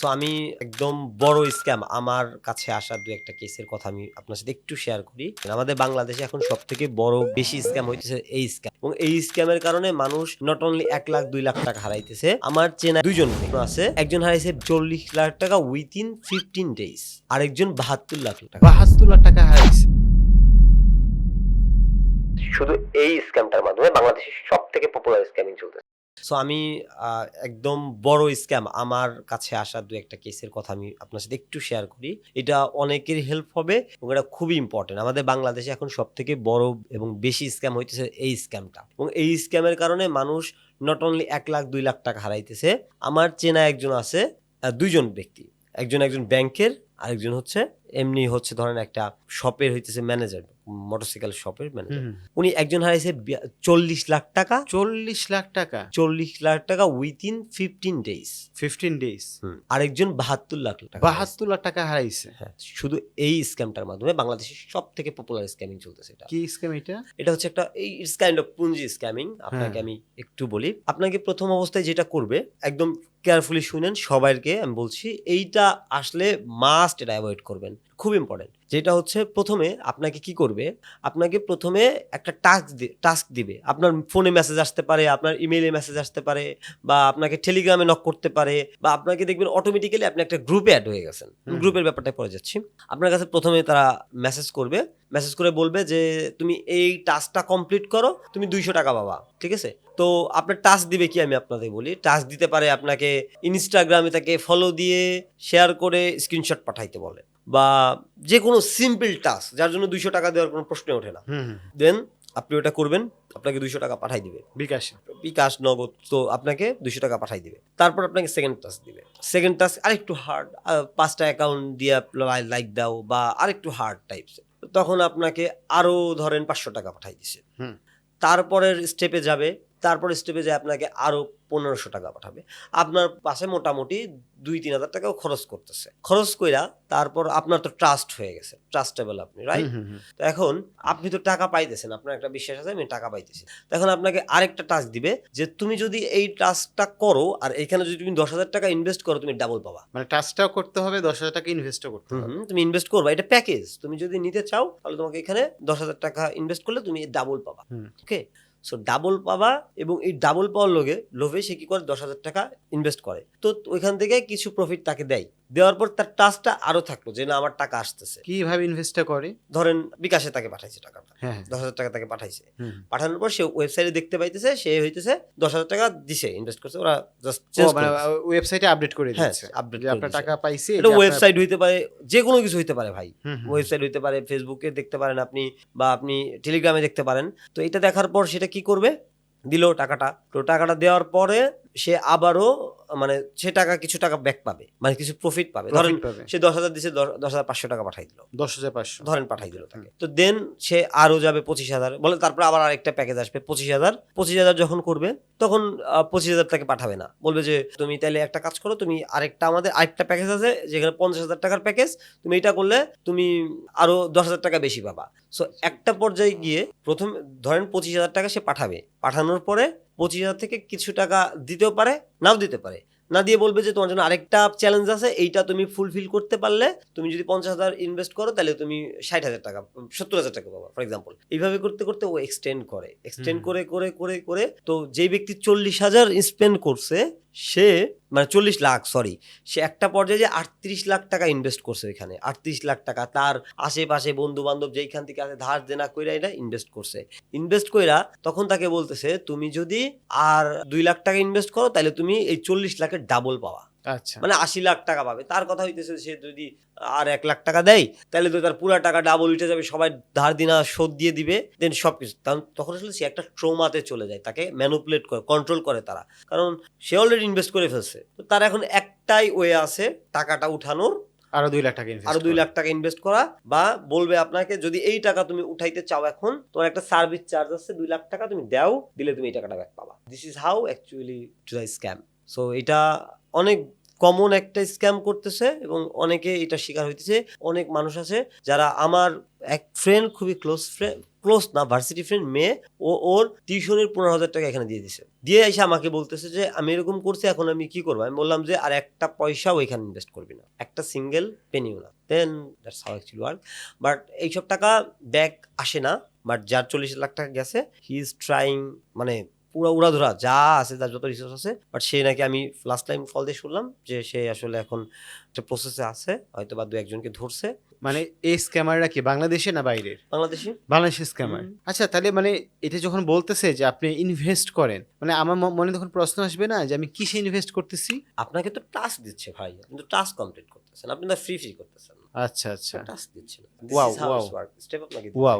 So আমি একদম বড় স্ক্যাম আমার কাছে আসা দু একটা কেসের কথা আমি আপনার সাথে একটু শেয়ার করি। আমাদের বাংলাদেশে এখন সব থেকে বড় বেশি স্ক্যাম হইতেছে এই স্ক্যাম এবং এই স্ক্যামের কারণে মানুষ নট অনলি এক লাখ দুই লাখ টাকা হারাইতেছে আমার চেনা দুইজন ব্যক্তি আছে। একজন হারাইছে চল্লিশ লাখ টাকা উইথিন ফিফটিন ডেজ আরেকজন বাহাত্তর লাখ টাকা। বাহাত্তর লাখ টাকা হারাইছে। শুধু এই স্ক্যামটার মাধ্যমে বাংলাদেশের সব থেকে পপুলার স্ক্যামিং চলতেছে। সো আমি একদম বড় স্ক্যাম আমার কাছে আসা দু একটা কেসের কথা আমি আপনার সাথে একটু শেয়ার করি। এটা অনেকের হেল্প হবে এবং এটা খুবই ইম্পর্টেন্ট আমাদের বাংলাদেশে এখন সব থেকে বড় এবং বেশি স্ক্যাম হইতেছে এই স্ক্যামটা এবং এই স্ক্যামের কারণে মানুষ নট অনলি এক লাখ, দুই লাখ টাকা হারাইতেছে, আমার চেনা একজন আছে দুইজন ব্যক্তি। একজন একজন ব্যাংকের আরেকজন হচ্ছে, এমনি হচ্ছে ধরেন একটা শপের হইতেছে ম্যানেজার মোটরসাইকেল শপের ম্যানেজার উনি একজন হারাইছে চল্লিশ লাখ টাকা। চল্লিশ লাখ টাকা? চল্লিশ লাখ টাকা within fifteen days fifteen days আরেকজন বাহাত্তর লাখ টাকা বাহাত্তর লাখ টাকা হারাইছে? হ্যাঁ, শুধু এই স্ক্যামটার মাধ্যমে বাংলাদেশের সব থেকে পপুলার স্ক্যামিং চলতেছে এটা। কি স্ক্যাম এটা? এটা হচ্ছে একটা এই it's kind of Ponzi scamming আপনাকে হ্যাঁ। আমি একটু বলি। আপনাকে প্রথম অবস্থায় যেটা করবে একদম কেয়ারফুলি শুনেন সবাইকে আমি বলছি এইটা আসলে মাস্ট এটা অ্যাভয়েড করবেন। খুব ইম্পর্টেন্ট যেটা হচ্ছে প্রথমে আপনাকে কি করবে? আপনাকে প্রথমে একটা টাস্ক টাস্ক দিবে। আপনার ফোনে মেসেজ আসতে পারে আপনার ইমেইলে মেসেজ আসতে পারে বা আপনাকে টেলিগ্রামে নক করতে পারে বা আপনাকে দেখবেন অটোমেটিক্যালি আপনি একটা গ্রুপে অ্যাড হয়ে গেছেন। গ্রুপের ব্যাপারটা পরে যাচ্ছি। আপনার কাছে প্রথমে তারা মেসেজ করবে। মেসেজ করে বলবে যে তুমি এই টাস্কটা কমপ্লিট করো তুমি দুইশো টাকা পাবা। ঠিক আছে? তো আপনার টাস্ক দিবে কি আমি আপনাদের বলি? টাস্ক দিতে পারে আপনাকে ইনস্টাগ্রামে তাকে ফলো দিয়ে শেয়ার করে স্ক্রিনশট পাঠাইতে বলে। বা যে কোনো সিম্পল টাস্ক যার জন্য দুইশো টাকা দেওয়ার কোনো প্রশ্ন ওঠে না। দেন আপনি ওটা করবেন আপনাকে দুইশো টাকা পাঠাই দিবে। বিকাশ। বিকাশ নগদ তো আপনাকে দুশো টাকা পাঠাই দিবে। তারপর আপনাকে সেকেন্ড টাস্ক দিবে। সেকেন্ড টাস্ক আরেকটু হার্ড পাঁচটা অ্যাকাউন্ট দিয়ে লাইক দাও বা আরেকটু হার্ড টাইপস তখন আপনাকে আরও ধরেন পাঁচশো টাকা পাঠাই দিছে। হুম। তারপরের স্টেপে যাবে তারপর স্টেপে যায় আপনাকে আরও পনেরোশো টাকা পাঠাবে। আপনার পাশে মোটামুটি দুই তিন হাজার টাকাও খরচ করতেছে। খরচ কইরা তারপর আপনার তো ট্রাস্ট হয়ে গেছে। ট্রাস্টেবল আপনি রাইট। তো এখন আপনি তো টাকা পাইতেছেন আপনার একটা বিশ্বাস আছে আমি টাকা পাইতেছি। এখন আপনাকে আরেকটা টাস্ক দিবে যে তুমি যদি এই টাস্কটা করো আর এখানে যদি তুমি দশ হাজার টাকা ইনভেস্ট করো তুমি ডাবল পাবা। মানে টাচটাও করতে হবে দশ হাজার টাকা ইনভেস্টও করতে হবে। তুমি ইনভেস্ট করবা। এটা প্যাকেজ তুমি যদি নিতে চাও তাহলে তোমাকে এখানে দশ হাজার টাকা ইনভেস্ট করলে তুমি ডাবল পাবা। ওকে সো ডাবল পাওয়া এবং এই ডাবল পাওয়ার লোভে লোভে সে কী করে দশ হাজার টাকা ইনভেস্ট করে? তো ওইখান থেকে কিছু প্রফিট তাকে দেয়। দেওয়ার পর তার টাস্কটা আরও থাকল যে না আমার টাকা আসতেছে। কীভাবে ইনভেস্টটা করে? ধরেন বিকাশে তাকে পাঠাইছে টাকাটা হ্যাঁ হ্যাঁ। দশ হাজার টাকা তাকে পাঠাইছে। পাঠানোর পর সে ওয়েবসাইটে দেখতে পাইতেছে সে হইতেছে দশ হাজার টাকা দিছে ইনভেস্ট করছে ওরা জাস্ট ওয়েবসাইটে আপডেট করে হ্যাঁ, দিচ্ছে করে আপনার টাকা পাইছি এটা ওয়েবসাইট হইতে পারে যে কোনো কিছু হইতে পারে ভাই। ওয়েবসাইট হইতে পারে ফেসবুকে দেখতে পারেন আপনি বা আপনি টেলিগ্রামে দেখতে পারেন। তো এটা দেখার পর সেটা কি করবে? দিল টাকাটা। তো টাকাটা দেওয়ার পরে সে আবারও মানে সে টাকা কিছু টাকা ব্যাক পাবে। মানে কিছু প্রফিট পাবে। ধরেন। সে দশ হাজার দিছে দশ- হাজার পাঁচশো টাকা পাঠাই দিল। দশ হাজার পাঁচশো। ধরেন পাঠাই দিল তাকে। তো দেন সে আরও যাবে পঁচিশ হাজার। বলে তারপর আবার আরেকটা প্যাকেজ আসবে পঁচিশ হাজার। পঁচিশ হাজার যখন করবে তখন পঁচিশ হাজার তাকে পাঠাবে না। বলবে যে তুমি তাহলে একটা কাজ করো তুমি আরেকটা আমাদের আরেকটা প্যাকেজ আছে যেখানে পঞ্চাশ হাজার টাকার প্যাকেজ তুমি এটা করলে তুমি আরও দশ হাজার টাকা বেশি পাবা। সো একটা পর্যায়ে গিয়ে প্রথম ধরেন পঁচিশ হাজার টাকা সে পাঠাবে। পাঠানোর পরে পঁচিশ হাজার থেকে কিছু টাকা দিতেও পারে নাও দিতে পারে। না দিয়ে বলবে যে তোমার জন্য আরেকটা চ্যালেঞ্জ আছে এইটা তুমি ফুলফিল করতে পারলে তুমি যদি পঞ্চাশ হাজার ইনভেস্ট করো তাহলে তুমি ষাট হাজার টাকা সত্তর হাজার টাকা পাবা ফর এক্সাম্পল এইভাবে করতে করতে ও এক্সটেন্ড করে এক্সটেন্ড করে করে করে করে তো যেই ব্যক্তি চল্লিশ হাজার স্পেন্ড করছে সে মানে চল্লিশ লাখ সরি সে একটা পর্যায়ে যে আটত্রিশ লাখ টাকা ইনভেস্ট করছে এখানে। আটত্রিশ লাখ টাকা, তার আশেপাশে বন্ধু বান্ধব যেইখান থেকে আছে, ধার দেনা কইরা এটা ইনভেস্ট করছে। ইনভেস্ট কইরা তখন তাকে বলতেছে, তুমি যদি আর দুই লাখ টাকা ইনভেস্ট করো তাহলে তুমি এই চল্লিশ লাখের ডাবল পাওয়া আচ্ছা। মানে আশি লাখ টাকা পাবে। তার কথা হইতেছে সে যদি আর এক লাখ টাকা দেয় তাহলে তো তার পুরো টাকা ডাবল উঠে যাবে সবাই ধার দিনা শোধ দিয়ে দিবে দেন সব কিছু তখন আসলে সে একটা ট্রোমাতে চলে যায় তাকে ম্যানুপুলেট করে কন্ট্রোল করে তারা। কারণ সে অলরেডি ইনভেস্ট করে ফেলছে। তো তার এখন একটাই ওয়ে আছে টাকাটা উঠানোর। আরও দুই লাখ টাকা আরও দুই লাখ টাকা ইনভেস্ট করা বা বলবে আপনাকে যদি এই টাকা তুমি উঠাইতে চাও এখন তোমার একটা সার্ভিস চার্জ আছে দুই লাখ টাকা তুমি দাও দিলে তুমি এই টাকাটা ব্যাক পাবা। This is how actually to scam so এটা অনেক কমন একটা স্ক্যাম করতেছে এবং অনেকে এটা শিকার হইতেছে। অনেক মানুষ আছে যারা আমার এক ফ্রেন্ড খুবই ক্লোজ ফ্রেন্ড ক্লোজ না ভার্সিটি ফ্রেন্ড মেয়ে, ও ওর টিউশনের পনেরো হাজার টাকা এখানে দিয়ে দিছে। দিয়ে এসে আমাকে বলতেছে যে, আমি এরকম করছি, এখন আমি কি করব? আমি বললাম যে, আর একটা পয়সাও এখানে ইনভেস্ট করবি না। একটা সিঙ্গেল পেনিও না then that's how actually work but এইসব টাকা ব্যাক আসে না। বাট যার চল্লিশ লাখ টাকা গেছে হি ইজ ট্রাইং মানে পুরো উড়াধুরা যা আছে তার যত রিসোর্স আছে বাট সে নাকি আমি লাস্ট টাইম কল দিয়ে শুনলাম যে সে আসলে এখন একটা প্রসেসে আছে হয়তো বা দু একজনকে ধরছে। মানে এই স্ক্যামাররা কি বাংলাদেশে না বাইরের? বাংলাদেশে? বাংলাদেশের স্ক্যামার আচ্ছা তাহলে মানে এটা যখন বলতেছে যে আপনি ইনভেস্ট করেন মানে আমার মনে তখন প্রশ্ন আসবে না যে আমি কিসে ইনভেস্ট করতেছি? আপনাকে তো টাস্ক দিচ্ছে ভাই কিন্তু টাস্ক কমপ্লিট করতেছেন আপনি তো ফ্রি ফ্রি করতেছেন। আচ্ছা আচ্ছা। টাস্ক দিচ্ছে Wow, wow. স্টেপ আপনাকে ওয়াও